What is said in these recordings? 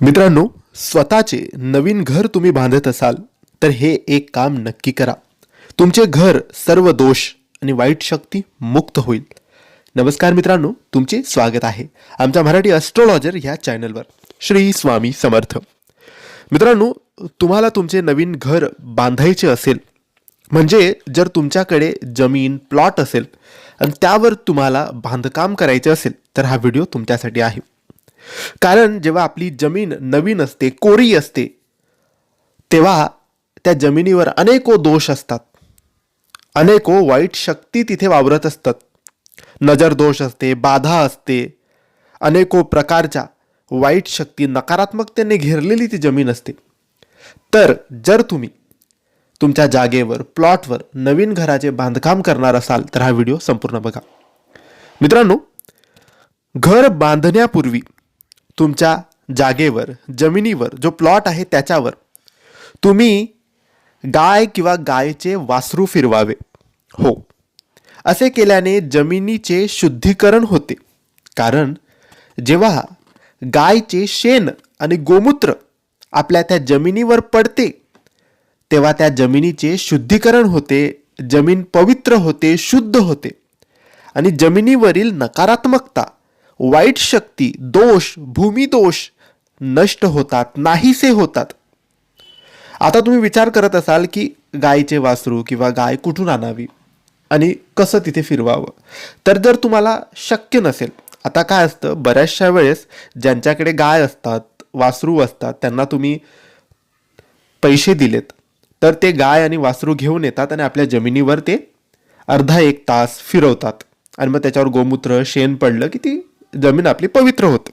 मित्रांनो स्वतःचे नवीन घर तुम्ही बांधत असाल तर हे एक काम नक्की करा. तुमचे घर सर्व दोष आणि वाईट शक्ती मुक्त होईल. नमस्कार मित्रांनो तुमचे स्वागत आहे आमच्या मराठी ॲस्ट्रॉलॉजर ह्या चॅनलवर श्री स्वामी समर्थ. मित्रांनो तुम्हाला तुमचे नवीन घर बांधायचे असेल म्हणजे जर तुमच्याकडे जमीन प्लॉट असेल आणि त्यावर तुम्हाला बांधकाम करायचे असेल तर हा व्हिडिओ तुमच्यासाठी आहे. कारण जेव्हा आपली जमीन नवीन असते कोरी असते तेव्हा त्या जमिनीवर अनेको दोष असतात. अनेको वाईट शक्ती तिथे वावरत असतात. नजर दोष असते बाधा असते. अनेको प्रकारच्या वाईट शक्ती नकारात्मकतेने घेरलेली ती जमीन असते. तर जर तुम्ही तुमच्या जागेवर प्लॉटवर नवीन घराचे बांधकाम करणार असाल तर हा व्हिडिओ संपूर्ण बघा. मित्रांनो घर बांधण्यापूर्वी तुमच्या जागेवर जमिनीवर जो प्लॉट आहे त्याच्यावर तुम्ही गाय किंवा गायचे वासरू फिरवावे. हो. असे केल्याने जमिनीचे शुद्धीकरण होते. कारण जेव्हा गायचे शेण आणि गोमूत्र आपल्या त्या जमिनीवर पडते तेव्हा त्या जमिनीचे शुद्धीकरण होते जमीन पवित्र होते शुद्ध होते आणि जमिनीवरील नकारात्मकता वाईट शक्ती दोष भूमिदोष नष्ट होतात नाहीसे होतात. आता तुम्ही विचार करत असाल की गायीचे वासरू किंवा गाय कुठून आणावी आणि कसं तिथे फिरवावं? तर जर तुम्हाला शक्य नसेल आता काय असतं बऱ्याचशा वेळेस ज्यांच्याकडे गाय असतात वासरू असतात त्यांना तुम्ही पैसे दिलेत. तर ते गाय आणि वासरू घेऊन येतात आणि आपल्या जमिनीवर ते अर्धा एक तास फिरवतात. आणि मग त्याच्यावर गोमूत्र शेण पडलं की ती जमीन आपली पवित्र होते.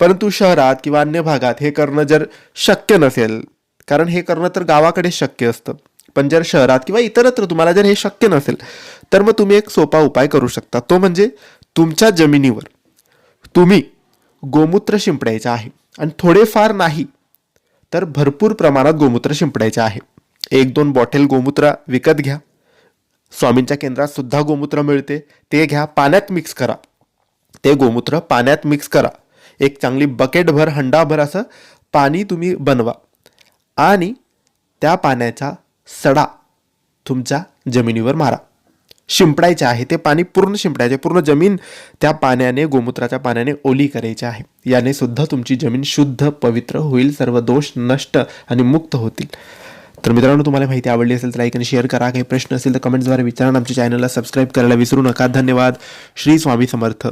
परंतु शहरात किंवा अन्य भागात हे करणं जर शक्य नसेल कारण हे करणं तर गावाकडे शक्य असतं. पण जर शहरात किंवा इतरत्र तुम्हाला जर हे शक्य नसेल तर मग तुम्ही एक सोपा उपाय करू शकता. तो म्हणजे तुमच्या जमिनीवर तुम्ही गोमूत्र शिंपडायचं आहे. आणि थोडेफार नाही तर भरपूर प्रमाणात गोमूत्र शिंपडायचे आहे. एक दोन बॉटल गोमूत्र विकत घ्या. स्वामींच्या केंद्रात सुद्धा गोमूत्र मिळते. ते घ्या पाण्यात मिक्स करा. ते गोमूत्र पाण्यात मिक्स करा. एक चांगली बकेटभर हंडाभर असं पाणी तुम्ही बनवा. आणि त्या पाण्याचा सडा तुमच्या जमिनीवर मारा. शिंपडायचे आहे ते पाणी पूर्ण शिंपडायचे पूर्ण जमीन त्या पाण्याने गोमूत्राच्या पाण्याने ओली करायची आहे. याने सुद्धा तुमची जमीन शुद्ध पवित्र होईल सर्व दोष नष्ट आणि मुक्त होतील. तर मित्रांनो तुम्हाला माहिती आवडली असेल तर लाईक आणि शेअर करा. काही प्रश्न असेल तर कमेंट्सद्वारे विचारा. आमच्या चॅनलला सबस्क्राईब करायला विसरू नका. धन्यवाद. श्री स्वामी समर्थ.